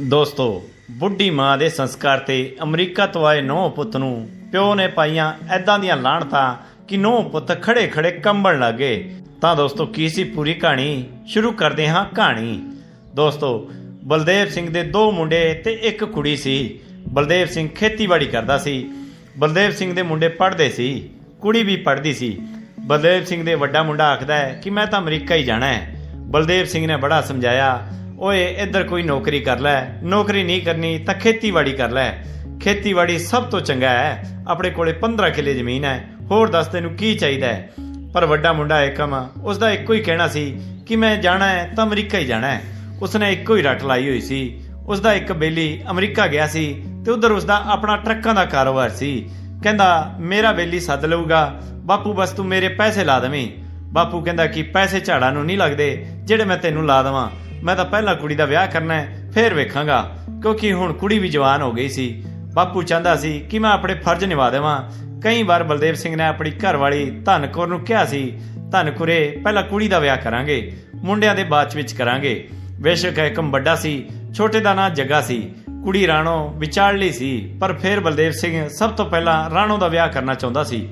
ਦੋਸਤੋ, ਬੁੱਢੀ ਮਾਂ ਦੇ ਸੰਸਕਾਰ ਤੇ ਅਮਰੀਕਾ ਤੋਂ ਆਏ ਨੌ ਪੁੱਤ ਨੂੰ ਪਿਓ ਨੇ ਪਾਈਆਂ ਐਦਾਂ ਦੀਆਂ ਲਾਹਣਤਾਂ ਕਿ ਨੌ ਪੁੱਤ ਖੜੇ ਖੜੇ ਕੰਬਣ ਲੱਗੇ ਤਾਂ ਦੋਸਤੋ, ਕੀ ਸੀ ਪੂਰੀ ਕਹਾਣੀ? ਸ਼ੁਰੂ ਕਰਦੇ ਹਾਂ ਕਹਾਣੀ। ਦੋਸਤੋ, ਬਲਦੇਵ ਸਿੰਘ ਦੇ ਦੋ ਮੁੰਡੇ ਤੇ ਇੱਕ ਕੁੜੀ ਸੀ। ਬਲਦੇਵ ਸਿੰਘ ਖੇਤੀਬਾੜੀ ਕਰਦਾ ਸੀ। ਬਲਦੇਵ ਸਿੰਘ ਦੇ ਮੁੰਡੇ ਪੜ੍ਹਦੇ ਸੀ। ਕੁੜੀ ਵੀ ਪੜ੍ਹਦੀ ਸੀ। ਬਲਦੇਵ ਸਿੰਘ ਦੇ ਵੱਡਾ ਮੁੰਡਾ ਆਖਦਾ ਹੈ ਕਿ ਮੈਂ ਤਾਂ ਅਮਰੀਕਾ ਹੀ ਜਾਣਾ ਹੈ। ਬਲਦੇਵ ਸਿੰਘ ਨੇ ਬੜਾ ਸਮਝਾਇਆ ਓਏ, ਇੱਧਰ ਕੋਈ ਨੌਕਰੀ ਕਰ ਲੈ। ਨੌਕਰੀ ਨਹੀਂ ਕਰਨੀ ਤਾਂ ਖੇਤੀਬਾੜੀ ਕਰ ਲੈ। ਖੇਤੀਬਾੜੀ ਸਭ ਤੋਂ ਚੰਗਾ ਹੈ। ਆਪਣੇ ਕੋਲੇ 15 ਕਿੱਲੇ ਜ਼ਮੀਨ ਹੈ। ਹੋਰ ਦੱਸ ਤੈਨੂੰ ਕੀ ਚਾਹੀਦਾ ਹੈ? ਪਰ ਵੱਡਾ ਮੁੰਡਾ ਏਕਮ ਉਸ ਦਾ ਇੱਕੋ ਹੀ ਕਹਿਣਾ ਸੀ ਕਿ ਮੈਂ ਜਾਣਾ ਹੈ ਤਾਂ ਅਮਰੀਕਾ ਹੀ ਜਾਣਾ ਹੈ। ਉਸਨੇ ਇੱਕੋ ਹੀ ਰੱਟ ਲਾਈ ਹੋਈ ਸੀ। ਉਸ ਦਾ ਇੱਕ ਬੇਲੀ ਅਮਰੀਕਾ ਗਿਆ ਸੀ ਤੇ ਉਧਰ ਉਸ ਦਾ ਆਪਣਾ ਟਰੱਕਾਂ ਦਾ ਕਾਰੋਬਾਰ ਸੀ। ਕਹਿੰਦਾ, ਮੇਰਾ ਬੇਲੀ ਸੱਦ ਲਊਗਾ। ਬਾਪੂ, ਬਸ ਤੂੰ ਮੇਰੇ ਪੈਸੇ ਲਾ ਦੇਵੀਂ। ਬਾਪੂ ਕਹਿੰਦਾ ਕਿ ਪੈਸੇ ਝਾੜਾਂ ਨੂੰ ਨਹੀਂ ਲੱਗਦੇ, ਜਿਹੜੇ ਮੈਂ ਤੈਨੂੰ ਲਾ ਦੇਵਾਂ। ਮੈਂ ਤਾਂ ਪਹਿਲਾਂ ਕੁੜੀ ਦਾ ਵਿਆਹ ਕਰਨਾ ਹੈ, ਫੇਰ ਵੇਖਾਂਗਾ। ਕਿਉਂਕਿ ਹੁਣ ਕੁੜੀ ਵੀ ਜਵਾਨ ਹੋ ਗਈ ਸੀ। ਬਾਪੂ ਚਾਹੁੰਦਾ ਸੀ ਕਿ ਮੈਂ ਆਪਣੇ ਫਰਜ਼ ਨਿਭਾ ਦੇਵਾਂ। ਕਈ ਵਾਰ ਬਲਦੇਵ ਸਿੰਘ ਨੇ ਆਪਣੀ ਘਰਵਾਲੀ ਧਨਕੌਰ ਨੂੰ ਕਿਹਾ ਸੀ, ਧਨਕੁਰੇ, ਪਹਿਲਾਂ ਕੁੜੀ ਦਾ ਵਿਆਹ ਕਰਾਂਗੇ, ਮੁੰਡਿਆਂ ਦੇ ਬਾਅਦ ਵਿੱਚ ਕਰਾਂਗੇ। ਬੇਸ਼ੱਕ ਏਕਮ ਵੱਡਾ ਸੀ, ਛੋਟੇ ਦਾ ਨਾਂ ਜੱਗਾ ਸੀ। ਕੁੜੀ ਰਾਣੋ ਵਿਚਾਰਲੀ ਸੀ, ਪਰ ਫਿਰ ਬਲਦੇਵ ਸਿੰਘ ਸਭ ਤੋਂ ਪਹਿਲਾਂ ਰਾਣੋ ਦਾ ਵਿਆਹ ਕਰਨਾ ਚਾਹੁੰਦਾ ਸੀ।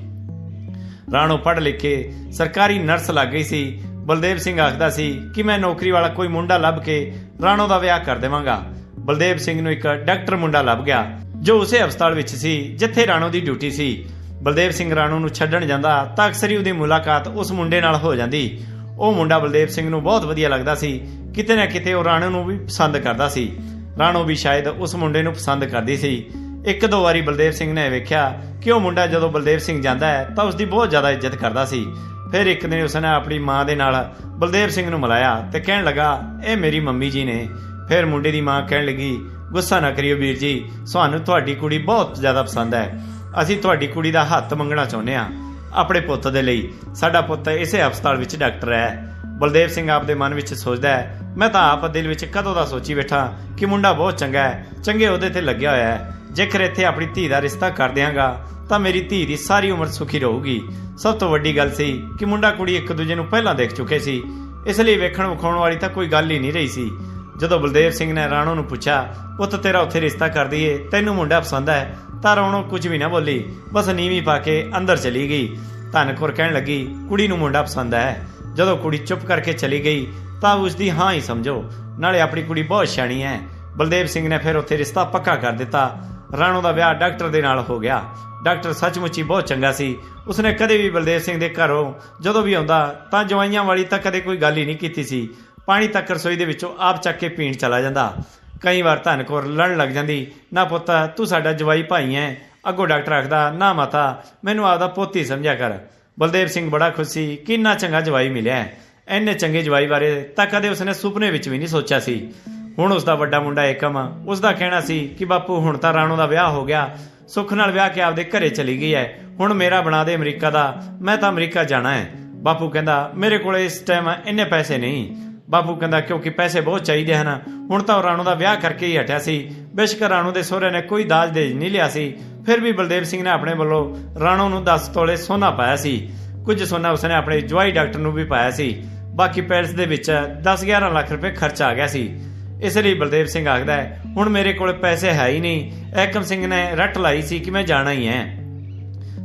ਰਾਣੋ ਪੜ੍ਹ ਲਿਖ ਕੇ ਸਰਕਾਰੀ ਨਰਸ ਲੱਗ ਗਈ ਸੀ। ਬਲਦੇਵ ਸਿੰਘ ਆਖਦਾ ਸੀ ਕਿ ਮੈਂ ਨੌਕਰੀ ਵਾਲਾ ਕੋਈ ਮੁੰਡਾ ਲੱਭ ਕੇ ਰਾਣੋ ਦਾ ਵਿਆਹ ਕਰ ਦੇਵਾਂਗਾ। ਬਲਦੇਵ ਸਿੰਘ ਨੂੰ ਇੱਕ ਡਾਕਟਰ ਮੁੰਡਾ ਲੱਭ ਗਿਆ, ਜੋ ਉਸੇ ਹਸਪਤਾਲ ਵਿੱਚ ਸੀ, ਜਿੱਥੇ ਰਾਣੋ ਦੀ ਡਿਊਟੀ ਸੀ। ਬਲਦੇਵ ਸਿੰਘ ਰਾਣੋ ਨੂੰ ਛੱਡਣ ਜਾਂਦਾ ਤਾਂ ਅਕਸਰ ਹੀ ਉਹਦੀ ਮੁਲਾਕਾਤ ਉਸ ਮੁੰਡੇ ਨਾਲ ਹੋ ਜਾਂਦੀ। ਉਹ ਮੁੰਡਾ ਬਲਦੇਵ ਸਿੰਘ ਨੂੰ ਬਹੁਤ ਵਧੀਆ ਲੱਗਦਾ ਸੀ। ਕਿਤੇ ਨਾ ਕਿਤੇ ਉਹ ਰਾਣੋ ਨੂੰ ਵੀ ਪਸੰਦ ਕਰਦਾ ਸੀ। ਰਾਣੋ ਵੀ ਸ਼ਾਇਦ ਉਸ ਮੁੰਡੇ ਨੂੰ ਪਸੰਦ ਕਰਦੀ ਸੀ। ਇੱਕ ਦੋ ਵਾਰੀ ਬਲਦੇਵ ਸਿੰਘ ਨੇ ਵੇਖਿਆ ਕਿ ਉਹ ਮੁੰਡਾ ਜਦੋਂ ਬਲਦੇਵ ਸਿੰਘ ਜਾਂਦਾ ਹੈ ਤਾਂ ਉਸ ਦੀ ਬਹੁਤ ਜ਼ਿਆਦਾ ਇੱਜ਼ਤ ਕਰਦਾ ਸੀ। ਫਿਰ ਇੱਕ ਦਿਨ ਉਸਨੇ ਆਪਣੀ ਮਾਂ ਦੇ ਨਾਲ ਬਲਦੇਵ ਸਿੰਘ ਨੂੰ ਮਿਲਾਇਆ ਤੇ ਕਹਿਣ ਲੱਗਾ, ਇਹ ਮੇਰੀ ਮੰਮੀ ਜੀ ਨੇ। ਫਿਰ ਮੁੰਡੇ ਦੀ ਮਾਂ ਕਹਿਣ ਲੱਗੀ, ਗੁੱਸਾ ਨਾ ਕਰਿਓ ਵੀਰ ਜੀ, ਸਾਨੂੰ ਤੁਹਾਡੀ ਕੁੜੀ ਬਹੁਤ ਜ਼ਿਆਦਾ ਪਸੰਦ ਹੈ। ਅਸੀਂ ਤੁਹਾਡੀ ਕੁੜੀ ਦਾ ਹੱਥ ਮੰਗਣਾ ਚਾਹੁੰਦੇ ਹਾਂ। ਆਪਣੇ ਪੁੱਤ ਦੇ ਲਈ। ਸਾਡਾ ਪੁੱਤ ਇਸੇ ਹਸਪਤਾਲ ਵਿੱਚ ਡਾਕਟਰ ਹੈ। ਬਲਦੇਵ ਸਿੰਘ ਆਪਦੇ ਮਨ ਵਿੱਚ ਸੋਚਦਾ ਹੈ, ਮੈਂ ਤਾਂ ਆਪ ਦਿਲ ਵਿੱਚ ਕਦੋਂ ਦਾ ਸੋਚੀ ਬੈਠਾ ਕਿ ਮੁੰਡਾ ਬਹੁਤ ਚੰਗਾ ਹੈ। ਚੰਗੇ ਉਹਦੇ ਤੇ ਲੱਗਿਆ ਹੋਇਆ ਹੈ। ਜੇਕਰ ਇੱਥੇ ਆਪਣੀ ਧੀ ਦਾ ਰਿਸ਼ਤਾ ਕਰ ਦਿਆਂਗਾ ਤਾਂ ਮੇਰੀ ਧੀ ਦੀ ਸਾਰੀ ਉਮਰ ਸੁਖੀ ਰਹੂਗੀ। ਸਭ ਤੋਂ ਵੱਡੀ ਗੱਲ ਸੀ ਕਿ ਮੁੰਡਾ ਕੁੜੀ ਇੱਕ ਦੂਜੇ ਨੂੰ ਪਹਿਲਾਂ ਦੇਖ ਚੁੱਕੇ ਸੀ। ਇਸ ਲਈ ਵੇਖਣ ਵਿਖਾਉਣ ਵਾਲੀ ਤਾਂ ਕੋਈ ਗੱਲ ਹੀ ਨਹੀਂ ਰਹੀ ਸੀ। ਜਦੋਂ ਬਲਦੇਵ ਸਿੰਘ ਨੇ ਰਾਣੋ ਨੂੰ ਪੁੱਛਿਆ, ਪੁੱਤ, ਤੇਰਾ ਉੱਥੇ ਰਿਸ਼ਤਾ ਕਰ ਦਈਏ, ਤੈਨੂੰ ਮੁੰਡਾ ਪਸੰਦ ਹੈ? ਤਾਂ ਰਾਣੋ ਕੁਝ ਵੀ ਨਾ ਬੋਲੀ, ਬਸ ਨੀਵੀਂ ਪਾ ਕੇ ਅੰਦਰ ਚਲੀ ਗਈ। ਧਨਖੁਰ ਕਹਿਣ ਲੱਗੀ, ਕੁੜੀ ਨੂੰ ਮੁੰਡਾ ਪਸੰਦ ਹੈ। ਜਦੋਂ ਕੁੜੀ ਚੁੱਪ ਕਰਕੇ ਚਲੀ ਗਈ, ਤਾਂ ਉਸ ਦੀ ਹਾਂ ਹੀ ਸਮਝੋ। ਨਾਲੇ ਆਪਣੀ ਕੁੜੀ ਬਹੁਤ ਸਿਆਣੀ ਹੈ। ਬਲਦੇਵ ਸਿੰਘ ਨੇ ਫਿਰ ਉੱਥੇ ਰਿਸ਼ਤਾ ਪੱਕਾ ਕਰ ਦਿੱਤਾ। ਰਾਣੋ ਦਾ ਵਿਆਹ ਡਾਕਟਰ ਦੇ ਨਾਲ ਹੋ ਗਿਆ। ਡਾਕਟਰ ਸੱਚਮੁੱਚ ਹੀ ਬਹੁਤ ਚੰਗਾ ਸੀ। ਉਸਨੇ ਕਦੇ ਵੀ ਬਲਦੇਵ ਸਿੰਘ ਦੇ ਘਰੋਂ ਜਦੋਂ ਵੀ ਆਉਂਦਾ, ਤਾਂ ਜਵਾਈਆਂ ਵਾਲੀ ਤਾਂ ਕਦੇ ਕੋਈ ਗੱਲ ਹੀ ਨਹੀਂ ਕੀਤੀ ਸੀ। ਪਾਣੀ ਤੱਕ ਰਸੋਈ ਦੇ ਵਿੱਚੋਂ ਆਪ ਚੱਕ ਕੇ ਪੀਣ ਚਲਾ ਜਾਂਦਾ। ਕਈ ਵਾਰ ਧਨਕੌਰ ਲੜਨ ਲੱਗ ਜਾਂਦੀ, ਨਾ ਪੁੱਤ, ਤੂੰ ਸਾਡਾ ਜਵਾਈ ਭਾਈ ਐ ਅੱਗੋਂ ਡਾਕਟਰ ਆਖਦਾ, ਨਾ ਮਾਤਾ, ਮੈਨੂੰ ਆਪਦਾ ਪੋਤੀ ਸਮਝਿਆ ਕਰ। ਬਲਦੇਵ ਸਿੰਘ ਬੜਾ ਖੁਸ਼ ਸੀ ਕਿ ਇੰਨਾ ਚੰਗਾ ਜਵਾਈ ਮਿਲਿਆ ਹੈ। ਇੰਨੇ ਚੰਗੇ ਜਵਾਈ ਬਾਰੇ ਤਾਂ ਕਦੇ ਉਸਨੇ ਸੁਪਨੇ ਵਿੱਚ ਵੀ ਨਹੀਂ ਸੋਚਿਆ ਸੀ। ਹੁਣ ਉਸ ਦਾ ਵੱਡਾ ਮੁੰਡਾ ਏਕਮ ਉਸ ਦਾ ਕਹਿਣਾ ਸੀ ਕਿ ਬਾਪੂ, ਹੁਣ ਤਾਂ ਰਾਣੋ ਦਾ ਵਿਆਹ ਹੋ ਗਿਆ। ਸੁੱਖ ਨਾਲ ਵਿਆਹ ਕੇ ਆਪਦੇ ਘਰੇ ਚਲੀ ਗਈ ਹੈ ਹੁਣ ਮੇਰਾ ਬਣਾ ਦੇ ਅਮਰੀਕਾ ਦਾ। ਮੈਂ ਤਾਂ ਅਮਰੀਕਾ ਜਾਣਾ ਹੈ ਬਾਪੂ ਕਹਿੰਦਾ, ਮੇਰੇ ਕੋਲ ਇਸ ਟਾਈਮ ਇੰਨੇ ਪੈਸੇ ਨਹੀਂ। ਬਾਪੂ ਕਹਿੰਦਾ, ਕਿਉਂਕਿ ਪੈਸੇ ਬਹੁਤ ਚਾਹੀਦੇ ਹਨ। ਹੁਣ ਤਾਂ ਰਾਣੋ ਦਾ ਵਿਆਹ ਕਰਕੇ ਹੀ ਹਟਿਆ ਸੀ। ਬੇਸ਼ੱਕ ਰਾਣੋ ਦੇ ਸਹੁਰੇ ਨੇ ਕੋਈ ਦਾਜ ਦੇਜ ਨਹੀਂ ਲਿਆ ਸੀ। ਫਿਰ ਵੀ ਬਲਦੇਵ ਸਿੰਘ ਨੇ ਆਪਣੇ ਵੱਲੋਂ ਰਾਣੋ ਨੂੰ 10 ਤੋਲੇ ਸੋਨਾ ਪਾਇਆ ਸੀ। ਕੁਝ ਸੋਨਾ ਉਸਨੇ ਆਪਣੇ ਜਵਾਈ ਡਾਕਟਰ ਨੂੰ ਵੀ ਪਾਇਆ ਸੀ। ਬਾਕੀ ਪੈਲਸ ਦੇ ਵਿੱਚ 10-11 ਲੱਖ ਰੁਪਏ ਖਰਚ ਆ ਗਿਆ ਸੀ। ਇਸ ਲਈ ਬਲਦੇਵ ਸਿੰਘ ਆਖਦਾ ਹੈ, ਹੁਣ ਮੇਰੇ ਕੋਲ ਪੈਸੇ ਹੈ ਹੀ ਨਹੀਂ। ਏਕਮ ਸਿੰਘ ਨੇ ਰੱਟ ਲਾਈ ਸੀ ਕਿ ਮੈਂ ਜਾਣਾ ਹੀ ਹੈ।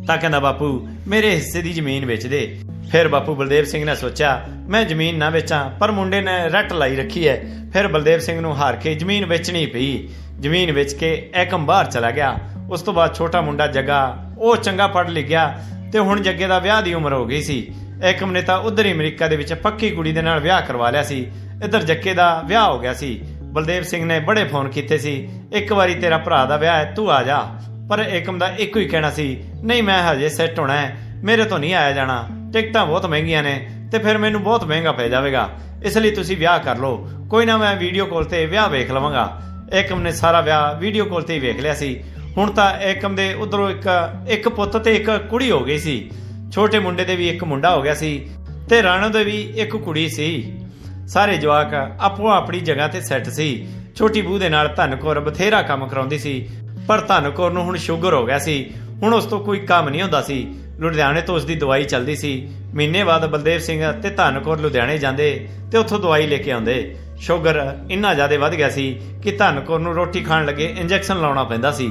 ਤਾਂ ਕਹਿੰਦਾ, ਬਾਪੂ, ਮੇਰੇ ਹਿੱਸੇ ਦੀ ਜ਼ਮੀਨ ਵੇਚ ਦੇ। ਫਿਰ ਬਾਪੂ ਬਲਦੇਵ ਸਿੰਘ ਨੇ ਸੋਚਿਆ, ਮੈਂ ਜ਼ਮੀਨ ਨਾ ਵੇਚਾਂ, ਪਰ ਮੁੰਡੇ ਨੇ ਰੱਟ ਲਾਈ ਰੱਖੀ ਹੈ। ਫਿਰ ਬਲਦੇਵ ਸਿੰਘ ਨੂੰ ਹਾਰ ਕੇ ਜ਼ਮੀਨ ਵੇਚਣੀ ਪਈ। ਜ਼ਮੀਨ ਵੇਚ ਕੇ ਏਕਮ ਬਾਹਰ ਚਲਾ ਗਿਆ। ਉਸ ਤੋਂ ਬਾਅਦ ਛੋਟਾ ਮੁੰਡਾ ਜੱਗਾ, ਉਹ ਚੰਗਾ ਪੜ੍ਹ ਲਿਖਿਆ ਤੇ ਹੁਣ ਜੱਗੇ ਦਾ ਵਿਆਹ ਦੀ ਉਮਰ ਹੋ ਗਈ ਸੀ। ਏਕਮ ਨੇ ਤਾਂ ਉਧਰ ਹੀ ਅਮਰੀਕਾ ਦੇ ਵਿੱਚ ਪੱਕੀ ਕੁੜੀ ਦੇ ਨਾਲ ਵਿਆਹ ਕਰਵਾ ਲਿਆ ਸੀ। ਇੱਧਰ ਜੱਕੇ ਦਾ ਵਿਆਹ ਹੋ ਗਿਆ ਸੀ। ਬਲਦੇਵ ਸਿੰਘ ਨੇ ਬੜੇ ਫੋਨ ਕੀਤੇ ਸੀ। ਇੱਕ ਵਾਰੀ ਤੇਰਾ ਭਰਾ ਦਾ ਵਿਆਹ ਹੈ, ਤੂੰ ਆ ਜਾ। ਪਰ ਏਕਮ ਦਾ ਇੱਕੋ ਹੀ ਕਹਿਣਾ ਸੀ, ਨਹੀਂ, ਮੈਂ ਹਜੇ ਸੈੱਟ ਹੋਣਾ ਹੈ। ਮੇਰੇ ਤੋਂ ਨਹੀਂ ਆਇਆ ਜਾਣਾ। ਟਿਕਟਾਂ ਬਹੁਤ ਮਹਿੰਗੀਆਂ ਨੇ ਤੇ ਫਿਰ ਮੈਨੂੰ ਬਹੁਤ ਮਹਿੰਗਾ ਪੈ ਜਾਵੇਗਾ। ਇਸ ਲਈ ਤੁਸੀਂ ਵਿਆਹ ਕਰ ਲਓ। ਕੋਈ ਨਾ ਮੈਂ ਵੀਡੀਓ ਕਾਲ ਤੇ ਵਿਆਹ ਵੇਖ ਲਵਾਂਗਾ। ਏਕਮ ਨੇ ਸਾਰਾ ਵਿਆਹ ਵੀਡੀਓ ਕਾਲ ਤੇ ਹੀ ਵੇਖ ਲਿਆ ਸੀ। ਹੁਣ ਤਾਂ ਏਕਮ ਦੇ ਉਧਰੋਂ ਇੱਕ ਇੱਕ ਪੁੱਤ ਤੇ ਇੱਕ ਕੁੜੀ ਹੋ ਗਈ ਸੀ। ਛੋਟੇ ਮੁੰਡੇ ਦੇ ਵੀ ਇੱਕ ਮੁੰਡਾ ਹੋ ਗਿਆ ਸੀ ਤੇ ਰਾਣੋ ਦੇ ਵੀ ਇੱਕ ਕੁੜੀ ਸੀ। ਸਾਰੇ ਜਵਾਕ ਆਪੋ ਆਪਣੀ ਜਗ੍ਹਾ ਤੇ ਸੈੱਟ ਸੀ। ਛੋਟੀ ਬੂਹ ਦੇ ਨਾਲ ਧਨਕੌਰ ਬਥੇਰਾ ਕੰਮ ਕਰਾਉਂਦੀ ਸੀ, ਪਰ ਧਨਕੌਰ ਨੂੰ ਹੁਣ ਸ਼ੂਗਰ ਹੋ ਗਿਆ ਸੀ। ਹੁਣ ਉਸ ਤੋਂ ਕੋਈ ਕੰਮ ਨਹੀਂ ਹੁੰਦਾ ਸੀ। ਲੁਧਿਆਣੇ ਤੋਂ ਉਸ ਦੀ ਦਵਾਈ ਚੱਲਦੀ ਸੀ। ਮਹੀਨੇ ਬਾਅਦ ਬਲਦੇਵ ਸਿੰਘ ਤੇ ਧਨਕੌਰ ਲੁਧਿਆਣੇ ਜਾਂਦੇ ਤੇ ਉੱਥੋਂ ਦਵਾਈ ਲੈ ਕੇ ਆਉਂਦੇ। ਸ਼ੂਗਰ ਇੰਨਾ ਜ਼ਿਆਦਾ ਵੱਧ ਗਿਆ ਸੀ ਕਿ ਧਨਕੌਰ ਨੂੰ ਰੋਟੀ ਖਾਣ ਲੱਗੇ ਇੰਜੈਕਸ਼ਨ ਲਾਉਣਾ ਪੈਂਦਾ ਸੀ।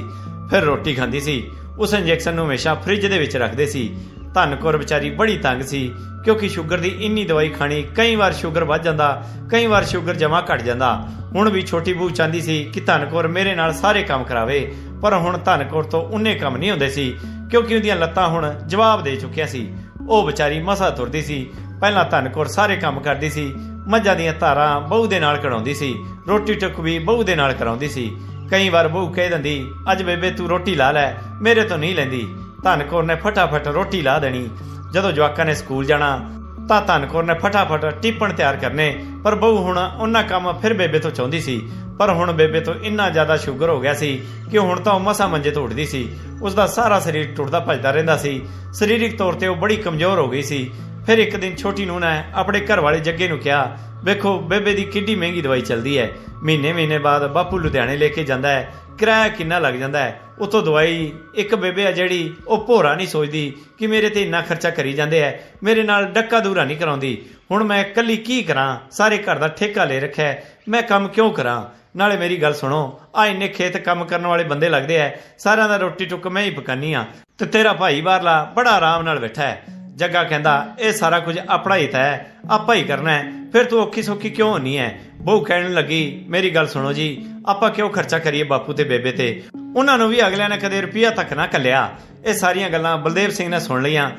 ਫਿਰ ਰੋਟੀ ਖਾਂਦੀ ਸੀ। ਉਸ ਇੰਜੈਕਸ਼ਨ ਨੂੰ ਹਮੇਸ਼ਾ ਫ੍ਰਿਜ ਦੇ ਵਿੱਚ ਰੱਖਦੇ ਸੀ। ਧਨਕੌਰ ਵਿਚਾਰੀ ਬੜੀ ਤੰਗ ਸੀ, ਕਿਉਂਕਿ ਸ਼ੂਗਰ ਦੀ ਇੰਨੀ ਦਵਾਈ ਖਾਣੀ ਕਈ ਵਾਰ ਸ਼ੂਗਰ ਵੱਧ ਜਾਂਦਾ, ਕਈ ਵਾਰ ਸ਼ੂਗਰ ਜਮਾ ਘਟ ਜਾਂਦਾ। ਹੁਣ ਵੀ ਛੋਟੀ ਬਹੂ ਚਾਹੁੰਦੀ ਸੀ ਕਿ ਧਨਕੌਰ ਮੇਰੇ ਨਾਲ ਸਾਰੇ ਕੰਮ ਕਰਾਵੇ, ਪਰ ਹੁਣ ਧਨਕੌਰ ਤੋਂ ਉਨੇ ਕੰਮ ਨਹੀਂ ਹੁੰਦੇ ਸੀ, ਕਿਉਂਕਿ ਉਹਦੀਆਂ ਲੱਤਾਂ ਹੁਣ ਜਵਾਬ ਦੇ ਚੁੱਕੀਆਂ ਸੀ। ਉਹ ਵਿਚਾਰੀ ਮਸਾ ਤੁਰਦੀ ਸੀ, ਪਹਿਲਾਂ ਧਨਕੌਰ ਸਾਰੇ ਕੰਮ ਕਰਦੀ ਸੀ, ਮੱਝਾਂ ਦੀਆਂ ਧਾਰਾਂ ਬਹੂ ਦੇ ਨਾਲ ਕਢਾਉਂਦੀ ਸੀ, ਰੋਟੀ ਟੁੱਕ ਵੀ ਬਹੂ ਦੇ ਨਾਲ ਕਰਾਉਂਦੀ ਸੀ। ਕਈ ਵਾਰ ਬਹੂ ਕਹਿ ਦਿੰਦੀ, ਅੱਜ ਬੇਬੇ ਤੂੰ ਰੋਟੀ ਲਾ ਲੈ, ਮੇਰੇ ਤੋਂ ਨਹੀਂ ਲੈਂਦੀ। ਧਨਕੌਰ ਨੇ ਫਟਾਫਟ ਰੋਟੀ ਲਾ ਦੇਣੀ। ਜਦੋਂ ਜਵਾਕਾਂ ਨੇ ਸਕੂਲ ਜਾਣਾ, ਤਾਂ ਧਨਕੌਰ ਨੇ ਫਟਾਫਟ ਟਿੱਪਣ ਤਿਆਰ ਕਰਨੇ। ਪਰ ਬਹੂ ਹੁਣ ਉਹਨਾਂ ਕੰਮ ਫਿਰ ਬੇਬੇ ਤੋਂ ਚਾਹੁੰਦੀ ਸੀ। ਪਰ ਹੁਣ ਬੇਬੇ ਤੋਂ ਇੰਨਾ ਜ਼ਿਆਦਾ ਸ਼ੂਗਰ ਹੋ ਗਿਆ ਸੀ ਕਿ ਹੁਣ ਤਾਂ ਉਹ ਮਸਾ ਮੰਜੇ ਤੋਂ ਉੱਠਦੀ ਸੀ। ਉਸ ਦਾ ਸਾਰਾ ਸਰੀਰ ਟੁੱਟਦਾ ਭੱਜਦਾ ਰਹਿੰਦਾ ਸੀ। ਸਰੀਰਕ ਤੌਰ ਤੇ ਉਹ ਬੜੀ ਕਮਜ਼ੋਰ ਹੋ ਗਈ ਸੀ। ਫਿਰ ਇੱਕ ਦਿਨ ਛੋਟੀ ਨੂੰ ਨੇ ਆਪਣੇ ਘਰ ਵਾਲੇ ਜੱਗੇ ਨੂੰ ਕਿਹਾ, ਵੇਖੋ, ਬੇਬੇ ਦੀ ਕਿੱਡੀ ਮਹਿੰਗੀ ਦਵਾਈ ਚੱਲਦੀ ਹੈ। ਮਹੀਨੇ ਮਹੀਨੇ ਬਾਅਦ ਬਾਪੂ ਲੁਧਿਆਣੇ ਲੈ ਕੇ ਜਾਂਦਾ ਹੈ। ਕਿਰਾਇਆ ਕਿੰਨਾ ਲੱਗ ਜਾਂਦਾ ਹੈ? ਉਤੋਂ ਦਵਾਈ, ਇੱਕ ਬੇਬੇ ਆ ਜਿਹੜੀ ਉਹ ਭੋਰਾ ਨਹੀਂ ਸੋਚਦੀ ਕਿ ਮੇਰੇ ਤੇ ਇੰਨਾ ਖਰਚਾ ਕਰੀ ਜਾਂਦੇ ਐ ਮੇਰੇ ਨਾਲ ਡੱਕਾ ਦੂਰਾ ਨਹੀਂ ਕਰਾਉਂਦੀ। ਹੁਣ ਮੈਂ ਇਕੱਲੀ ਕੀ ਕਰਾਂ? ਸਾਰੇ ਘਰ ਦਾ ਠੇਕਾ ਲੈ ਰੱਖਿਆ ਮੈਂ ਕੰਮ ਕਿਉਂ ਕਰਾਂ? ਨਾਲੇ ਮੇਰੀ ਗੱਲ ਸੁਣੋ ਆ ਇੰਨੇ ਖੇਤ ਕੰਮ ਕਰਨ ਵਾਲੇ ਬੰਦੇ ਲੱਗਦੇ ਐ ਸਾਰਿਆਂ ਦਾ ਰੋਟੀ ਟੁੱਕ ਮੈਂ ਹੀ ਪਕਾਨੀ ਆ ਤੇ ਤੇਰਾ ਭਾਈ ਬਾਹਰਲਾ ਬੜਾ ਆਰਾਮ ਨਾਲ ਬੈਠਾ ਹੈ। ਜੱਗਾ ਕਹਿੰਦਾ, ਇਹ ਸਾਰਾ ਕੁਝ ਆਪਣਾ ਹੀ ਤਾਂ ਹੈ, ਆਪਾਂ ਹੀ ਕਰਨਾ ਹੈ। ਫਿਰ ਤੂੰ ਔਖੀ ਸੌਖੀ ਕਿਉਂ ਹੋਣੀ ਹੈ? ਬਹੁ ਕਹਿਣ ਲੱਗੀ, ਮੇਰੀ ਗੱਲ ਸੁਣੋ ਜੀ, ਆਪਾਂ ਕਿਉਂ ਖਰਚਾ ਕਰੀਏ ਬਾਪੂ ਤੇ ਬੇਬੇ ਤੇ? ਉਹਨਾਂ ਨੂੰ ਵੀ ਅਗਲਿਆਂ ਨੇ ਕਦੇ ਰੁਪਿਆ ਤੱਕ ਨਾ ਕੱਲਿਆ ਇਹ ਸਾਰੀਆਂ ਗੱਲਾਂ ਬਲਦੇਵ ਸਿੰਘ ਨੇ ਸੁਣ ਲਈਆਂ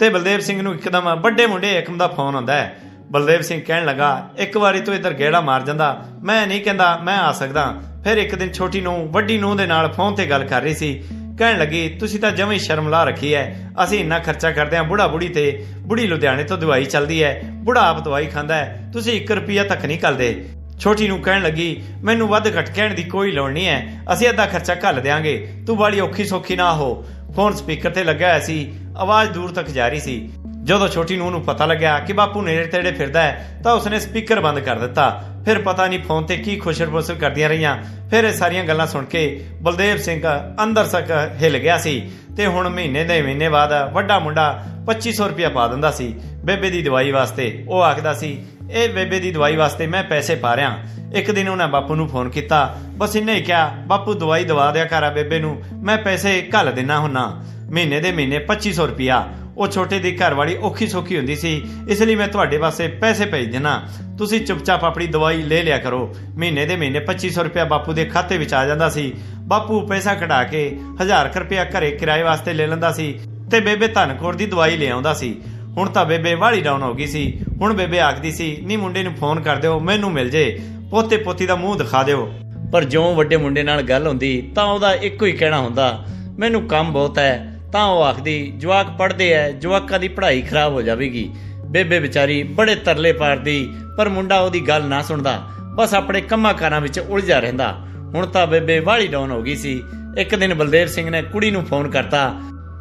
ਤੇ ਬਲਦੇਵ ਸਿੰਘ ਨੂੰ ਇੱਕਦਮ ਵੱਡੇ ਮੁੰਡੇ ਏਕਮ ਦਾ ਫੋਨ ਆਉਂਦਾ ਹੈ। ਬਲਦੇਵ ਸਿੰਘ ਕਹਿਣ ਲੱਗਾ, ਇੱਕ ਵਾਰੀ ਤੂੰ ਇੱਧਰ ਗੇੜਾ ਮਾਰ ਜਾਂਦਾ। ਮੈਂ ਨਹੀਂ ਕਹਿੰਦਾ ਮੈਂ ਆ ਸਕਦਾ। ਫਿਰ ਇੱਕ ਦਿਨ ਛੋਟੀ ਨੂੰ ਵੱਡੀ ਨੂੰ ਦੇ ਨਾਲ ਫੋਨ ਤੇ ਗੱਲ ਕਰ ਰਹੀ ਸੀ। ਕਹਿਣ ਲੱਗੀ, ਤੁਸੀਂ ਤਾਂ ਜਮਾਂ ਸ਼ਰਮ ਲਾ ਰੱਖੀ ਐ। ਅਸੀਂ ਇੰਨਾ ਖਰਚਾ ਕਰਦੇ ਆਂ ਬੁੜਾ ਬੁੜੀ ਤੇ, ਬੁੜੀ ਲੁਧਿਆਣੇ ਤੋਂ ਦਵਾਈ ਚੱਲਦੀ ਐ। ਬੁੜਾ ਆਪ ਦਵਾਈ ਖਾਂਦਾ ਹੈ ਤੁਸੀਂ 1 ਰੁਪਿਆ ਤੱਕ ਨਹੀਂ ਕਰਦੇ ਛੋਟੀ ਨੂੰ ਕਹਿਣ ਲੱਗੀ, ਮੈਨੂੰ ਵੱਧ ਘੱਟ ਕਹਿਣ ਦੀ ਕੋਈ ਲੋੜ ਨਹੀਂ ਐ। ਅਸੀਂ ਅੱਧਾ ਖਰਚਾ ਘੱਲ ਦਿਆਂਗੇ। ਤੂੰ ਬਾੜੀ ਔਖੀ ਸੌਖੀ ਨਾ ਹੋ। ਫੋਨ ਸਪੀਕਰ ਤੇ ਲੱਗਿਆ ਹੋਇਆ ਸੀ। ਆਵਾਜ਼ ਦੂਰ ਤੱਕ ਜਾ ਰਹੀ ਸੀ। ਜਦੋਂ ਛੋਟੀ ਨੂੰ ਨੂੰ ਪਤਾ ਲੱਗਿਆ ਕਿ ਬਾਪੂ ਨੇੜੇ ਤੇੜੇ ਫਿਰਦਾ ਹੈ, ਤਾਂ ਉਸਨੇ ਸਪੀਕਰ ਬੰਦ ਕਰ ਦਿੱਤਾ। ਫਿਰ ਪਤਾ ਨਹੀਂ ਫੋਨ ਤੇ ਕੀ ਖੁਸ਼ਰ-ਬੁਸ਼ਰ ਕਰਦੀਆਂ ਰਹੀਆਂ। ਫਿਰ ਇਹ ਸਾਰੀਆਂ ਗੱਲਾਂ ਸੁਣ ਕੇ ਬਲਦੇਵ ਸਿੰਘ ਅੰਦਰ ਤੱਕ ਹਿੱਲ ਗਿਆ ਸੀ ਤੇ ਹੁਣ ਮਹੀਨੇ ਦੇ ਮਹੀਨੇ ਬਾਅਦ ਵੱਡਾ ਮੁੰਡਾ 2500 ਰੁਪਇਆ ਪਾ ਦਿੰਦਾ ਸੀ। ਬੇਬੇ ਦੀ ਦਵਾਈ ਵਾਸਤੇ ਉਹ ਆਖਦਾ ਸੀ, ਇਹ ਬੇਬੇ ਦੀ ਦਵਾਈ ਵਾਸਤੇ ਮੈਂ ਪੈਸੇ ਪਾ ਰਿਆਂ ਇੱਕ ਦਿਨ ਉਹਨਾਂ ਬਾਪੂ ਨੂੰ ਫੋਨ ਕੀਤਾ। ਬਸ ਇਹਨੇ ਹੀ ਕਿਹਾ, ਬਾਪੂ, ਦਵਾਈ ਦਵਾ ਦਿਆ ਕਰ ਆ ਬੇਬੇ ਨੂੰ। ਮੈਂ ਪੈਸੇ ਘੱਲ ਦਿਨਾ ਹੁੰਨਾ। ਮਹੀਨੇ ਦੇ ਮਹੀਨੇ 2500 ਰੁਪਇਆ ਉਹ ਛੋਟੇ ਦੀ ਘਰ ਵਾਲੀ ਔਖੀ ਸੌਖੀ ਹੁੰਦੀ ਸੀ। ਇਸ ਲਈ ਮੈਂ ਤੁਹਾਡੇ ਵਾਸਤੇ ਪੈਸੇ ਭੇਜ ਦੇਣਾ ਤੁਸੀਂ ਚੁੱਪਚਾਪ ਆਪਣੀ ਦਵਾਈ ਲੈ ਲਿਆ ਕਰੋ। ਮਹੀਨੇ ਦੇ ਮਹੀਨੇ 2500 ਰੁਪਇਆ ਬਾਪੂ ਦੇ ਖਾਤੇ ਵਿੱਚ ਆ ਜਾਂਦਾ ਸੀ। ਬਾਪੂ ਪੈਸਾ ਕਢਾ ਕੇ 1000 ਰੁਪਇਆ ਘਰੇ ਕਿਰਾਏ ਵਾਸਤੇ ਲੈ ਲੈਂਦਾ ਸੀ ਤੇ ਬੇਬੇ ਧਨਕੌਰ ਦੀ ਦਵਾਈ ਲੈ ਆਉਂਦਾ ਸੀ। ਹੁਣ ਤਾਂ ਬੇਬੇ ਵਾਲੀ ਡਾਊਨ ਹੋ ਗਈ ਸੀ। ਹੁਣ ਬੇਬੇ ਆਖਦੀ ਸੀ, ਨੀ ਮੁੰਡੇ ਨੂੰ ਫੋਨ ਕਰ ਦਿਓ, ਮੈਨੂੰ ਮਿਲ ਜੇ। ਪੋਤੇ ਪੋਤੀ ਦਾ ਮੂੰਹ ਦਿਖਾ ਦਿਓ। ਪਰ ਜਿਉਂ ਵੱਡੇ ਮੁੰਡੇ ਨਾਲ ਗੱਲ ਹੁੰਦੀ, ਤਾਂ ਉਹਦਾ ਇੱਕੋ ਹੀ ਕਹਿਣਾ ਹੁੰਦਾ, ਮੈਨੂੰ ਕੰਮ ਬਹੁਤ ਹੈ। ਤਾਂ ਉਹ ਆਖਦੀ, ਜਵਾਕ ਪੜਦੇ ਐ, ਜਵਾਕਾਂ ਦੀ ਪੜ੍ਹਾਈ ਖਰਾਬ ਹੋ ਜਾਵੇਗੀ। ਬੇਬੇ ਵਿਚਾਰੀ ਬੜੇ ਤਰਲੇ ਪਾਰਦੀ ਪਰ ਮੁੰਡਾ ਉਹਦੀ ਗੱਲ ਨਾ ਸੁਣਦਾ। ਬਸ ਆਪਣੇ ਕੰਮਾਂ ਕਾਰਾਂ ਵਿੱਚ ਉਲਝਿਆ ਰਹਿੰਦਾ। ਹੁਣ ਤਾਂ ਬੇਬੇ ਵਾਲੀ ਡਾਊਨ ਹੋ ਗਈ ਸੀ। ਇੱਕ ਦਿਨ ਬਲਦੇਵ ਸਿੰਘ ਨੇ ਕੁੜੀ ਨੂੰ ਫੋਨ ਕਰਤਾ,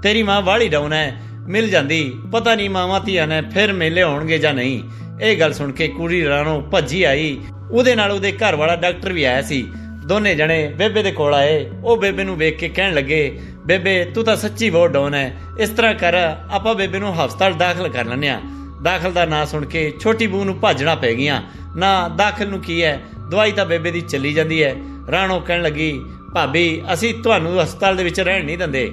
ਤੇਰੀ ਮਾਂ ਵਾਲੀ ਡਾਊਨ ਹੈ ਮਿਲ ਜਾਂਦੀ, ਪਤਾ ਨਹੀਂ ਮਾਵਾਂ ਧੀਆਂ ਨੇ ਫਿਰ ਮੇਲੇ ਹੋਣਗੇ ਜਾਂ ਨਹੀਂ? ਇਹ ਗੱਲ ਸੁਣ ਕੇ ਕੁੜੀ ਰਾਣੋ ਭੱਜੀ ਆਈ। ਉਹਦੇ ਨਾਲ ਉਹਦੇ ਘਰ ਵਾਲਾ ਡਾਕਟਰ ਵੀ ਆਇਆ ਸੀ। ਦੋਨੇ ਜਣੇ ਬੇਬੇ ਦੇ ਕੋਲ ਆਏ। ਉਹ ਬੇਬੇ ਨੂੰ ਵੇਖ ਕੇ ਕਹਿਣ ਲੱਗੇ, ਬੇਬੇ, ਤੂੰ ਤਾਂ ਸੱਚੀ ਬਹੁਤ ਡਾਊਨ ਹੈ ਇਸ ਤਰ੍ਹਾਂ ਕਰ, ਆਪਾਂ ਬੇਬੇ ਨੂੰ ਹਸਪਤਾਲ ਦਾਖਲ ਕਰ ਲੈਂਦੇ ਆ। ਦਾਖਲ ਦਾ ਨਾਂ ਸੁਣ ਕੇ ਛੋਟੀ ਬੂ ਨੂੰ ਭਾਜਣਾ ਪੈ ਗਈਆਂ। ਨਾ, ਦਾਖਲ ਨੂੰ ਕੀ ਹੈ ਦਵਾਈ ਤਾਂ ਬੇਬੇ ਦੀ ਚੱਲੀ ਜਾਂਦੀ ਹੈ ਰਾਣੋ ਕਹਿਣ ਲੱਗੀ, ਭਾਬੀ, ਅਸੀਂ ਤੁਹਾਨੂੰ ਹਸਪਤਾਲ ਦੇ ਵਿੱਚ ਰਹਿਣ ਨਹੀਂ ਦਿੰਦੇ।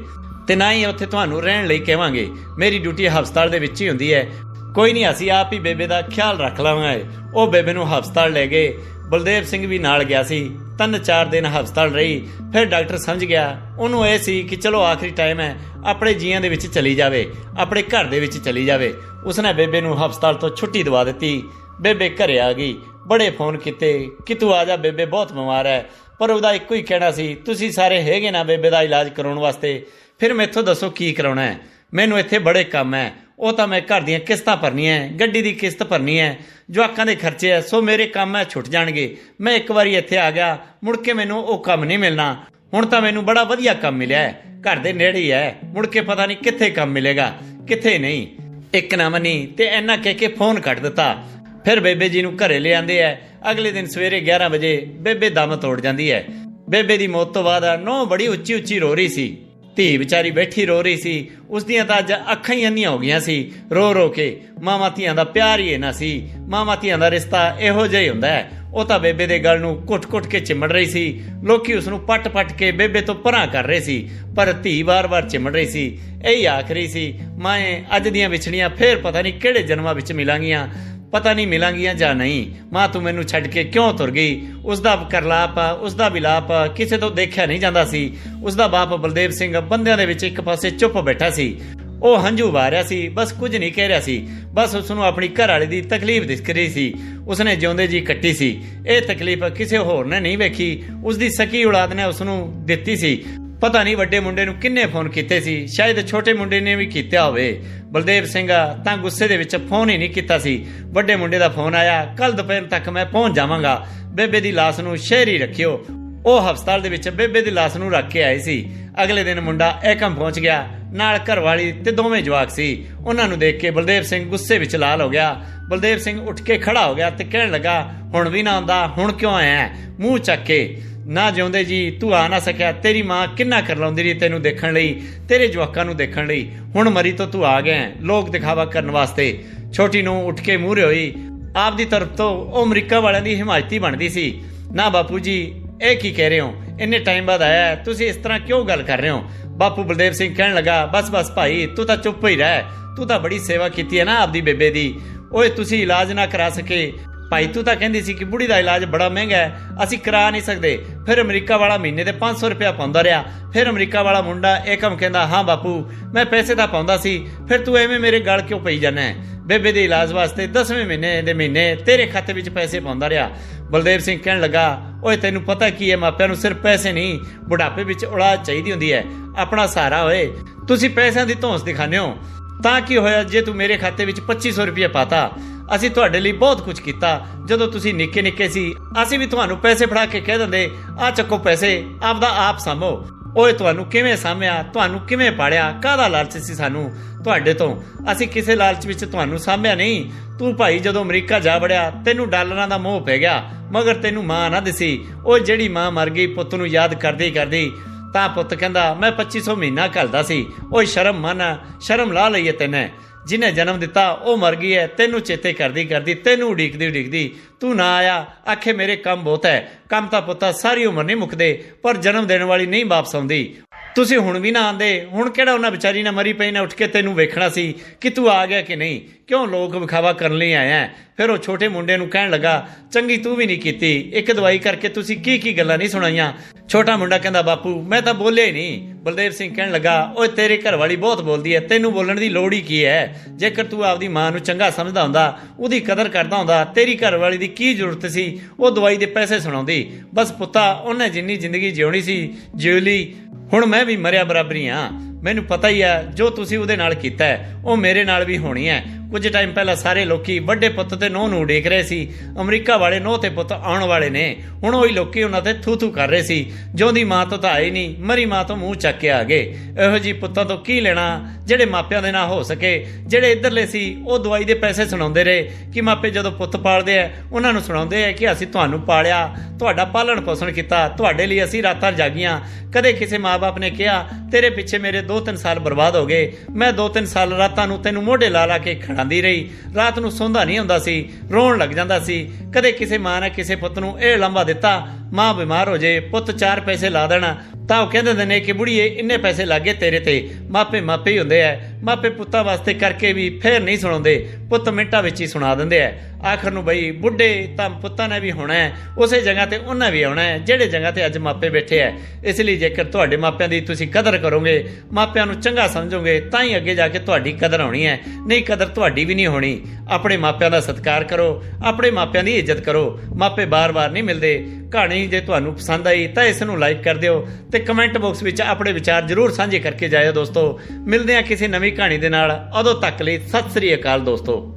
ਤੇ ਨਾ ਹੀ ਉੱਥੇ ਤੁਹਾਨੂੰ ਰਹਿਣ ਲਈ ਕਹਾਂਗੇ ਮੇਰੀ ਡਿਊਟੀ ਹਸਪਤਾਲ ਦੇ ਵਿੱਚ ਹੀ ਹੁੰਦੀ ਹੈ ਕੋਈ ਨਹੀਂ, ਅਸੀਂ ਆਪ ਹੀ ਬੇਬੇ ਦਾ ਖਿਆਲ ਰੱਖ ਲਵਾਂਗੇ। ਉਹ ਬੇਬੇ ਨੂੰ ਹਸਪਤਾਲ ਲੈ ਗਏ। ਬਲਦੇਵ ਸਿੰਘ ਵੀ ਨਾਲ ਗਿਆ ਸੀ। ਤਿੰਨ ਚਾਰ ਦਿਨ ਹਸਪਤਾਲ ਰਹੀ, ਫਿਰ ਡਾਕਟਰ ਸਮਝ ਗਿਆ। ਉਹਨੂੰ ਇਹ ਸੀ ਕਿ ਚਲੋ ਆਖਰੀ ਟਾਈਮ ਹੈ, ਆਪਣੇ ਜੀਆਂ ਦੇ ਵਿੱਚ ਚਲੀ ਜਾਵੇ, ਆਪਣੇ ਘਰ ਦੇ ਵਿੱਚ ਚਲੀ ਜਾਵੇ। ਉਸਨੇ ਬੇਬੇ ਨੂੰ ਹਸਪਤਾਲ ਤੋਂ ਛੁੱਟੀ ਦਵਾ ਦਿੱਤੀ। ਬੇਬੇ ਘਰੇ ਆ ਗਈ। ਬੜੇ ਫੋਨ ਕੀਤੇ ਕਿ ਤੂੰ ਆ ਜਾ, ਬੇਬੇ ਬਹੁਤ ਬਿਮਾਰ ਹੈ। ਪਰ ਉਹਦਾ ਇੱਕੋ ਹੀ ਕਹਿਣਾ ਸੀ, ਤੁਸੀਂ ਸਾਰੇ ਹੈਗੇ ਨਾ ਬੇਬੇ ਦਾ ਇਲਾਜ ਕਰਾਉਣ ਵਾਸਤੇ? ਫਿਰ ਮੈਥੋਂ ਦੱਸੋ ਕੀ ਕਰਾਉਣਾ ਹੈ? ਮੈਨੂੰ ਇੱਥੇ ਬੜੇ ਕੰਮ ਹੈ। ਉਹ ਤਾਂ ਮੈਂ ਘਰ ਦੀਆਂ ਕਿਸ਼ਤਾਂ ਭਰਨੀਆਂ ਗੱਡੀ ਦੀ ਕਿਸ਼ਤ ਭਰਨੀ ਹੈ ਜਵਾਕਾਂ ਦੇ ਖਰਚੇ ਹੈ ਸੋ ਮੇਰੇ ਕੰਮ ਹੈ ਛੁੱਟ ਜਾਣਗੇ। ਮੈਂ ਇੱਕ ਵਾਰੀ ਇੱਥੇ ਆ ਗਿਆ, ਮੁੜ ਕੇ ਮੈਨੂੰ ਉਹ ਕੰਮ ਨਹੀਂ ਮਿਲਣਾ। ਹੁਣ ਤਾਂ ਮੈਨੂੰ ਬੜਾ ਵਧੀਆ ਕੰਮ ਮਿਲਿਆ ਹੈ ਘਰ ਦੇ ਨੇੜੇ ਹੀ ਹੈ ਮੁੜ ਕੇ ਪਤਾ ਨਹੀਂ ਕਿੱਥੇ ਕੰਮ ਮਿਲੇਗਾ, ਕਿੱਥੇ ਨਹੀਂ। ਇੱਕ ਨਾ ਮਨੀ ਤੇ ਐਨਾ ਕਹਿ ਕੇ ਫੋਨ ਕੱਟ ਦਿੱਤਾ। ਫਿਰ ਬੇਬੇ ਜੀ ਨੂੰ ਘਰੇ ਲੈ ਆਂਦੇ ਐ, ਅਗਲੇ ਦਿਨ ਸਵੇਰੇ 11 ਵਜੇ ਬੇਬੇ ਦਮ ਤੋੜ ਜਾਂਦੀ ਐ। ਬੇਬੇ ਦੀ ਮੌਤ ਤੋਂ ਬਾਅਦ ਨੋ ਬੜੀ ਉੱਚੀ ਉੱਚੀ ਰੋ ਰਹੀ ਸੀ। ਧੀ ਵਿਚਾਰੀ ਬੈਠੀ ਰੋ ਰਹੀ ਸੀ ਉਸ ਦੀਆਂ ਤਾਂ ਅੱਜ ਅੱਖਾਂ ਹੀ ਅੰਨੀਆਂ ਹੋ ਗਈਆਂ ਸੀ। ਰੋ ਰੋ ਕੇ ਮਾਵਾਂ ਧੀਆਂ ਦਾ ਪਿਆਰ ਹੀ ਇਹਨਾਂ ਸੀ। ਮਾਵਾਂ ਧੀਆਂ ਦਾ ਰਿਸ਼ਤਾ ਇਹੋ ਜਿਹਾ ਹੀ ਹੁੰਦਾ ਹੈ। ਉਹ ਤਾਂ ਬੇਬੇ ਦੇ ਗਲ ਨੂੰ ਕੁੱਟ ਕੁੱਟ ਕੇ ਚਿਮੜ ਰਹੀ ਸੀ। ਲੋਕੀ ਉਸ ਨੂੰ ਪੱਟ-ਪੱਟ ਕੇ ਬੇਬੇ ਤੋਂ ਪਰਾਂ ਕਰ ਰਹੇ ਸੀ, ਪਰ ਧੀ ਵਾਰ-ਵਾਰ ਚਿਮੜ ਰਹੀ ਸੀ। ਇਹੀ ਆਖਰੀ ਸੀ, ਮਾਏ, ਅੱਜ ਦੀਆਂ ਵਿਛੜੀਆਂ ਫੇਰ ਪਤਾ ਨਹੀਂ ਕਿਹੜੇ ਜਨਮਾਂ ਵਿੱਚ ਮਿਲਾਂਗੀਆਂ। ਪਤਾ ਨਹੀਂ ਮਿਲਾਂਗੀਆਂ ਜਾਂ ਨਹੀਂ। ਮਾਂ ਤੂੰ ਮੈਨੂੰ ਛੱਡ ਕੇ ਕਿਉਂ ਤੁਰ ਗਈ? ਉਸ ਦਾ ਕਰਲਾਪ ਉਸ ਦਾ ਵਿਲਾਪ ਕਿਸੇ ਤੋਂ ਦੇਖਿਆ ਨਹੀਂ ਜਾਂਦਾ ਸੀ। ਉਸ ਦਾ ਬਾਪ ਬਲਦੇਵ ਸਿੰਘ ਬੰਦਿਆਂ ਦੇ ਵਿੱਚ ਇੱਕ ਪਾਸੇ ਚੁੱਪ ਬੈਠਾ ਸੀ। ਉਹ ਹੰਝੂ ਵਾਹ ਰਿਹਾ ਸੀ, ਬਸ ਕੁਝ ਨਹੀਂ ਕਹਿ ਰਿਹਾ ਸੀ। ਬਸ ਉਸ ਨੂੰ ਆਪਣੀ ਘਰ ਵਾਲੇ ਦੀ ਤਕਲੀਫ ਦਿਖ ਰਹੀ ਸੀ। ਉਸਨੇ ਜਿਉਂਦੇ ਜੀ ਕੱਟੀ ਸੀ। ਇਹ ਤਕਲੀਫ ਕਿਸੇ ਹੋਰ ਨੇ ਨਹੀਂ ਵੇਖੀ। ਉਸ ਦੀ ਸਕੀ ਔਲਾਦ ਨੇ ਉਸ ਨੂੰ ਦਿੱਤੀ ਸੀ। ਪਤਾ ਨਹੀਂ ਵੱਡੇ ਮੁੰਡੇ ਨੂੰ ਕਿੰਨੇ ਫੋਨ ਕੀਤੇ ਸੀ, ਸ਼ਾਇਦ ਛੋਟੇ ਮੁੰਡੇ ਨੇ ਵੀ ਕੀਤਾ ਹੋਵੇ। ਬਲਦੇਵ ਸਿੰਘ ਤਾਂ ਗੁੱਸੇ ਦੇ ਵਿੱਚ ਫੋਨ ਹੀ ਨਹੀਂ ਕੀਤਾ ਸੀ। ਵੱਡੇ ਮੁੰਡੇ ਦਾ ਫੋਨ ਆਇਆ ਕੱਲ ਦੁਪਹਿਰ ਤੱਕ ਮੈਂ ਪਹੁੰਚ ਜਾਵਾਂਗਾ। ਬੇਬੇ ਦੀ ਲਾਸ਼ ਨੂੰ ਸ਼ਹਿਰ ਰੱਖਿਓ। ਉਹ ਹਸਪਤਾਲ ਦੇ ਵਿੱਚ ਬੇਬੇ ਦੀ ਲਾਸ਼ ਨੂੰ ਰੱਖ ਕੇ ਆਏ ਸੀ। ਅਗਲੇ ਦਿਨ ਮੁੰਡਾ ਏਕਮ ਪਹੁੰਚ ਗਿਆ। ਨਾਲ ਘਰਵਾਲੀ ਤੇ ਦੋਵੇਂ ਜਵਾਕ ਸੀ। ਉਹਨਾਂ ਨੂੰ ਦੇਖ ਕੇ ਬਲਦੇਵ ਸਿੰਘ ਗੁੱਸੇ ਵਿੱਚ ਲਾਲ ਹੋ ਗਿਆ। ਬਲਦੇਵ ਸਿੰਘ ਉੱਠ ਕੇ ਖੜਾ ਹੋ ਗਿਆ ਤੇ ਕਹਿਣ ਲੱਗਾ, ਹੁਣ ਵੀ ਨਾ ਆਉਂਦਾ, ਹੁਣ ਕਿਉਂ ਆਇਆ ਮੂੰਹ ਚੱਕ ਕੇ। ਨਾ ਜਿਉਂਦੇ ਜੀ, ਤੂੰ ਆ ਨਾ ਸਕਿਆ, ਤੇਰੀ ਮਾਂ ਕਿੰਨਾ ਕਰ ਲਾਉਂਦੀ ਰਹੀ ਤੈਨੂੰ ਦੇਖਣ ਲਈ, ਤੇਰੇ ਜਵਾਕਾਂ ਨੂੰ ਦੇਖਣ ਲਈ। ਹੁਣ ਮਰੀ ਤੋਂ ਤੂੰ ਆ ਗਿਆ ਲੋਕ ਦਿਖਾਵਾ ਕਰਨ ਵਾਸਤੇ। ਛੋਟੀ ਨੂੰ ਉੱਠ ਕੇ ਮੂਹਰੇ ਹੋਈ ਆਪ ਦੀ ਤਰਫ ਤੋਂ ਉਹ ਅਮਰੀਕਾ ਵਾਲਿਆਂ ਦੀ ਹਿਮਾਇਤੀ ਬਣਦੀ ਸੀ। ਨਾ ਬਾਪੂ ਜੀ, ਇਹ ਕੀ ਕਹਿ ਰਹੇ ਹੋ? ਇੰਨੇ ਟਾਈਮ ਬਾਅਦ ਆਇਆ ਤੁਸੀਂ ਇਸ ਤਰ੍ਹਾਂ ਕਿਉਂ ਗੱਲ ਕਰ ਰਹੇ ਹੋ? ਬਾਪੂ ਬਲਦੇਵ ਸਿੰਘ ਕਹਿਣ ਲੱਗਾ, ਬਸ ਬਸ ਭਾਈ, ਤੂੰ ਤਾਂ ਚੁੱਪ ਹੀ ਰਹਿ। ਤੂੰ ਤਾਂ ਬੜੀ ਸੇਵਾ ਕੀਤੀ ਹੈ ਨਾ ਆਪਦੀ ਬੇਬੇ ਦੀ। ਓਏ, ਤੁਸੀਂ ਇਲਾਜ ਨਾ ਕਰਾ ਸਕੇ। ਭਾਈ ਤੂੰ ਤਾਂ ਕਹਿੰਦੀ ਸੀ ਕਿ ਬੁੜੀ ਦਾ ਇਲਾਜ ਬੜਾ ਮਹਿੰਗਾ ਹੈ, ਅਸੀਂ ਕਰਾ ਨਹੀਂ ਸਕਦੇ। ਫਿਰ ਅਮਰੀਕਾ ਵਾਲਾ ਮਹੀਨੇ ਦੇ 500 ਰੁਪਇਆ ਪਾਉਂਦਾ ਰਿਹਾ। ਫਿਰ ਅਮਰੀਕਾ ਵਾਲਾ ਮੁੰਡਾ ਏਕਮ ਕਹਿੰਦਾ, ਹਾਂ ਬਾਪੂ, ਮੈਂ ਪੈਸੇ ਤਾਂ ਪਾਉਂਦਾ ਸੀ, ਫਿਰ ਤੂੰ ਐਵੇਂ ਮੇਰੇ ਗਲ ਕਿਉਂ ਪਈ ਜਾਂਦਾ ਹੈ? ਬੇਬੇ ਦੇ ਇਲਾਜ ਵਾਸਤੇ 10ਵੇਂ ਮਹੀਨੇ ਦੇ ਮਹੀਨੇ ਤੇਰੇ ਖਾਤੇ ਵਿੱਚ ਪੈਸੇ ਪਾਉਂਦਾ ਰਿਹਾ। ਬਲਦੇਵ ਸਿੰਘ ਕਹਿਣ ਲੱਗਾ, ਓਏ, ਤੈਨੂੰ ਪਤਾ ਕੀ ਹੈ, ਮਾਪਿਆਂ ਨੂੰ ਸਿਰਫ ਪੈਸੇ ਨਹੀਂ, ਬੁਢਾਪੇ ਵਿੱਚ ਔਲਾਦ ਚਾਹੀਦੀ ਹੁੰਦੀ ਹੈ। ਆਪਣਾ ਸਹਾਰਾ ਹੋਏ। ਤੁਸੀਂ ਪੈਸਿਆਂ ਦੀ ਧੌਂਸ ਦਿਖਾਉਂਦੇ ਹੋ। ਤਾਂ ਕੀ ਹੋਇਆ ਜੇ ਤੂੰ ਮੇਰੇ ਖਾਤੇ ਵਿੱਚ 2500 ਰੁਪਏ ਪਾਤਾ? ਅਸੀਂ ਤੁਹਾਡੇ ਲਈ ਬਹੁਤ ਕੁਝ ਕੀਤਾ। ਜਦੋਂ ਤੁਸੀਂ ਨਿੱਕੇ ਨਿੱਕੇ ਸੀ, ਅਸੀਂ ਵੀ ਤੁਹਾਨੂੰ ਪੈਸੇ ਫੜਾ ਕੇ ਕਹਿ ਦਿੰਦੇ, ਆ ਚੱਕੋ ਪੈਸੇ, ਆਪਦਾ ਆਪ ਸਾਂਭੋ। ਓਏ, ਤੁਹਾਨੂੰ ਕਿਵੇਂ ਸਾਂਭਿਆ? ਤੁਹਾਨੂੰ ਕਿਵੇਂ ਪਾੜਿਆ ਕਾਹਦਾ ਲਾਲਚ ਸੀ ਸਾਨੂੰ? ਤੁਹਾਡੇ ਤੋਂ। ਅਸੀਂ ਕਿਸੇ ਲਾਲਚ ਵਿੱਚ ਤੁਹਾਨੂੰ ਸਾਂਭਿਆ ਨਹੀਂ। ਤੂੰ ਭਾਈ ਜਦੋਂ ਅਮਰੀਕਾ ਜਾ ਵੜਿਆ, ਤੈਨੂੰ ਡਾਲਰਾਂ ਦਾ ਮੋਹ ਪੈ ਗਿਆ, ਮਗਰ ਤੈਨੂੰ ਮਾਂ ਨਾ ਦਿਸੀ। ਉਹ ਜਿਹੜੀ ਮਾਂ ਮਰ ਗਈ, ਪੁੱਤ ਨੂੰ ਯਾਦ ਕਰਦੀ ਕਰਦੀ ਤਾਂ ਪੁੱਤ ਕਹਿੰਦਾ, ਮੈਂ 2500 ਮਹੀਨਾ ਘੱਲਦਾ ਸੀ। ਓਏ ਸ਼ਰਮ ਮੰਨ, ਸ਼ਰਮ ਲਾ ਲਈਏ ਤੈਨੇ। ਜਿਹਨੇ ਜਨਮ ਦਿੱਤਾ, ਉਹ ਮਰ ਗਈ ਹੈ ਤੈਨੂੰ ਚੇਤੇ ਕਰਦੀ ਕਰਦੀ, ਤੈਨੂੰ ਉਡੀਕਦੀ ਉਡੀਕਦੀ, ਤੂੰ ਨਾ ਆਇਆ। ਆਖੇ, ਮੇਰੇ ਕੰਮ ਬਹੁਤ ਹੈ ਕੰਮ ਤਾਂ ਪੁੱਤਾ ਸਾਰੀ ਉਮਰ ਨਹੀਂ ਮੁੱਕਦੇ, ਪਰ ਜਨਮ ਦੇਣ ਵਾਲੀ ਨਹੀਂ ਵਾਪਸ ਆਉਂਦੀ। ਤੁਸੀਂ ਹੁਣ ਵੀ ਨਾ ਆਂਦੇ। ਹੁਣ ਕਿਹੜਾ ਉਹਨਾਂ ਵਿਚਾਰੀ ਨੇ ਮਰੀ ਪਈ ਨਾ, ਉੱਠ ਕੇ ਤੈਨੂੰ ਵੇਖਣਾ ਸੀ ਕਿ ਤੂੰ ਆ ਗਿਆ ਕਿ ਨਹੀਂ? ਕਿਉਂ ਲੋਕ ਵਿਖਾਵਾ ਕਰਨ ਲਈ ਆਇਆ ਹੈ? ਫਿਰ ਉਹ ਛੋਟੇ ਮੁੰਡੇ ਨੂੰ ਕਹਿਣ ਲੱਗਾ, ਚੰਗੀ ਤੂੰ ਵੀ ਨਹੀਂ ਕੀਤੀ, ਇੱਕ ਦਵਾਈ ਕਰਕੇ ਤੁਸੀਂ ਕੀ ਕੀ ਗੱਲਾਂ ਨਹੀਂ ਸੁਣਾਈਆਂ? ਛੋਟਾ ਮੁੰਡਾ ਕਹਿੰਦਾ, ਬਾਪੂ, ਮੈਂ ਤਾਂ ਬੋਲਿਆ ਹੀ ਨਹੀਂ। ਬਲਦੇਵ ਸਿੰਘ ਕਹਿਣ ਲੱਗਾ, ਓਏ, ਤੇਰੇ ਘਰ ਬਹੁਤ ਬੋਲਦੀ ਹੈ, ਤੈਨੂੰ ਬੋਲਣ ਦੀ ਲੋੜ ਹੀ ਕੀ ਹੈ? ਜੇਕਰ ਤੂੰ ਆਪਦੀ ਮਾਂ ਨੂੰ ਚੰਗਾ ਸਮਝਦਾ ਹੁੰਦਾ, ਉਹਦੀ ਕਦਰ ਕਰਦਾ ਹੁੰਦਾ, ਤੇਰੀ ਘਰਵਾਲੀ ਦੀ ਕੀ ਜ਼ਰੂਰਤ ਸੀ? ਉਹ ਦਵਾਈ ਦੇ ਪੈਸੇ ਸੁਣਾਉਂਦੀ। ਬਸ ਪੁੱਤਾ, ਉਹਨੇ ਜਿੰਨੀ ਜ਼ਿੰਦਗੀ ਜਿਉਣੀ ਸੀ, ਜਿਉ ਲਈ, ਹੁਣ ਮੈਂ ਵੀ ਮਰਿਆ ਬਰਾਬਰੀ ਆ। ਮੈਨੂੰ ਪਤਾ ਹੀ ਹੈ ਜੋ ਤੁਸੀਂ ਉਹਦੇ ਨਾਲ ਕੀਤਾ ਹੈ, ਉਹ ਮੇਰੇ ਨਾਲ ਵੀ ਹੋਣੀ ਹੈ। ਕੁਝ ਟਾਈਮ ਪਹਿਲਾਂ ਸਾਰੇ ਲੋਕੀ ਵੱਡੇ ਪੁੱਤ ਤੇ ਨੋਹ ਨੂੰ ਉਡੀਕ ਰਹੇ ਸੀ। ਅਮਰੀਕਾ ਵਾਲੇ ਨੋਹ ਤੇ ਪੁੱਤ ਆਉਣ ਵਾਲੇ ਨੇ। ਹੁਣ ਉਹੀ ਲੋਕੀ ਉਹਨਾਂ ਤੇ ਥੂ ਥੂ ਕਰ ਰਹੇ ਸੀ। ਜਿਉਂਦੀ ਮਾਂ ਤੋਂ ਤਾਂ ਆਈ ਨਹੀਂ, ਮਰੀ ਮਾਂ ਤੋਂ ਮੂੰਹ ਚੱਕ ਕੇ ਆ ਗਏ। ਇਹੋ ਜੀ ਪੁੱਤਾਂ ਤੋਂ ਕੀ ਲੈਣਾ? ਜਿਹੜੇ ਮਾਪਿਆਂ ਦੇ ਨਾਲ ਹੋ ਸਕੇ, ਜਿਹੜੇ ਇੱਧਰਲੇ ਸੀ, ਉਹ ਦਵਾਈ ਦੇ ਪੈਸੇ ਸੁਣਾਉਂਦੇ ਰਹੇ ਕਿ ਮਾਪੇ ਜਦੋਂ ਪੁੱਤ ਪਾਲਦੇ ਆ, ਉਹਨਾਂ ਨੂੰ ਸੁਣਾਉਂਦੇ ਆ ਕਿ ਅਸੀਂ ਤੁਹਾਨੂੰ ਪਾਲਿਆ, ਤੁਹਾਡਾ ਪਾਲਣ ਪੋਸ਼ਣ ਕੀਤਾ, ਤੁਹਾਡੇ ਲਈ ਅਸੀਂ ਰਾਤਾਂ ਜਾਗੀਆਂ। ਕਦੇ ਕਿਸੇ ਮਾਪੇ ਨੇ ਕਿਹਾ, ਤੇਰੇ ਪਿੱਛੇ ਮੇਰੇ 2-3 ਸਾਲ ਬਰਬਾਦ ਹੋ ਗਏ। ਮੈਂ 2-3 ਸਾਲ ਰਾਤਾਂ ਨੂੰ ਤੈਨੂੰ ਮੋਢੇ ਲਾ ਲਾ ਕੇ ਖੜਾਂਦੀ ਰਹੀ। ਰਾਤ ਨੂੰ ਸੌਂਦਾ ਨਹੀਂ ਹੁੰਦਾ ਸੀ, ਰੋਣ ਲੱਗ ਜਾਂਦਾ ਸੀ। ਕਦੇ ਕਿਸੇ ਮਾਂ ਨੇ ਕਿਸੇ ਪੁੱਤ ਨੂੰ ਇਹ ਲੰਬਾ ਦਿੱਤਾ, ਮਾਂ ਬਿਮਾਰ ਹੋ ਜੇ, ਪੁੱਤ ਚਾਰ ਪੈਸੇ ਲਾ ਦੇਣਾ ਤਾਂ ਉਹ ਕਹਿੰਦੇ ਨੇ ਕਿ ਬੁੜੀਏ, ਇੰਨੇ ਪੈਸੇ ਲੱਗੇ ਤੇਰੇ ਤੇ। ਮਾਪੇ ਮਾਪੇ ਹੀ ਹੁੰਦੇ ਆ। ਮਾਪੇ ਪੁੱਤਾਂ ਵਾਸਤੇ ਕਰਕੇ ਵੀ ਫੇਰ ਨਹੀਂ ਸੁਣਾਉਂਦੇ। ਪੁੱਤ ਮਿੰਟਾਂ ਵਿੱਚ ਹੀ ਸੁਣਾ ਦਿੰਦੇ ਆ। ਆਖਰ ਨੂੰ ਬਈ ਬੁੱਢੇ ਤਾਂ ਪੁੱਤਾਂ ਨੇ ਵੀ ਹੋਣਾ ਹੈ। ਉਸੇ ਜਗ੍ਹਾ ਤੇ ਉਹਨਾਂ ਵੀ ਆਉਣਾ ਹੈ। ਜਿਹੜੇ ਜਗ੍ਹਾ ਤੇ ਅੱਜ ਮਾਪੇ ਬੈਠੇ ਆ। ਇਸ ਲਈ ਜੇਕਰ ਤੁਹਾਡੇ ਮਾਪਿਆਂ ਦੀ ਤੁਸੀਂ ਕਦਰ ਕਰੋਗੇ, ਮਾਪਿਆਂ ਨੂੰ ਚੰਗਾ ਸਮਝੋਗੇ, ਤਾਂ ਹੀ ਅੱਗੇ ਜਾ ਕੇ ਤੁਹਾਡੀ ਕਦਰ ਹੋਣੀ ਹੈ। ਨਹੀਂ ਕਦਰ ਤੁਹਾਡੀ ਵੀ ਨਹੀਂ ਹੋਣੀ। ਆਪਣੇ ਮਾਪਿਆਂ ਦਾ ਸਤਿਕਾਰ ਕਰੋ। ਆਪਣੇ ਮਾਪਿਆਂ ਦੀ ਇੱਜ਼ਤ ਕਰੋ। ਮਾਪੇ ਬਾਰ-ਬਾਰ ਨਹੀਂ ਮਿਲਦੇ। ਕਹਾਣੀ ਜੇ ਤੁਹਾਨੂੰ ਪਸੰਦ ਆਈ ਤਾਂ ਇਸ ਨੂੰ ਲਾਈਕ ਕਰ ਦਿਓ ਤੇ ਕਮੈਂਟ ਬਾਕਸ ਵਿੱਚ ਆਪਣੇ ਵਿਚਾਰ ਜ਼ਰੂਰ ਸਾਂਝੇ ਕਰਕੇ ਜਾਇਓ ਦੋਸਤੋ। ਮਿਲਦੇ ਹਾਂ ਕਿਸੇ ਨਵੀਂ ਕਹਾਣੀ ਦੇ ਨਾਲ। ਉਦੋਂ ਤੱਕ ਲਈ ਸਤਿ ਸ੍ਰੀ ਅਕਾਲ ਦੋਸਤੋ।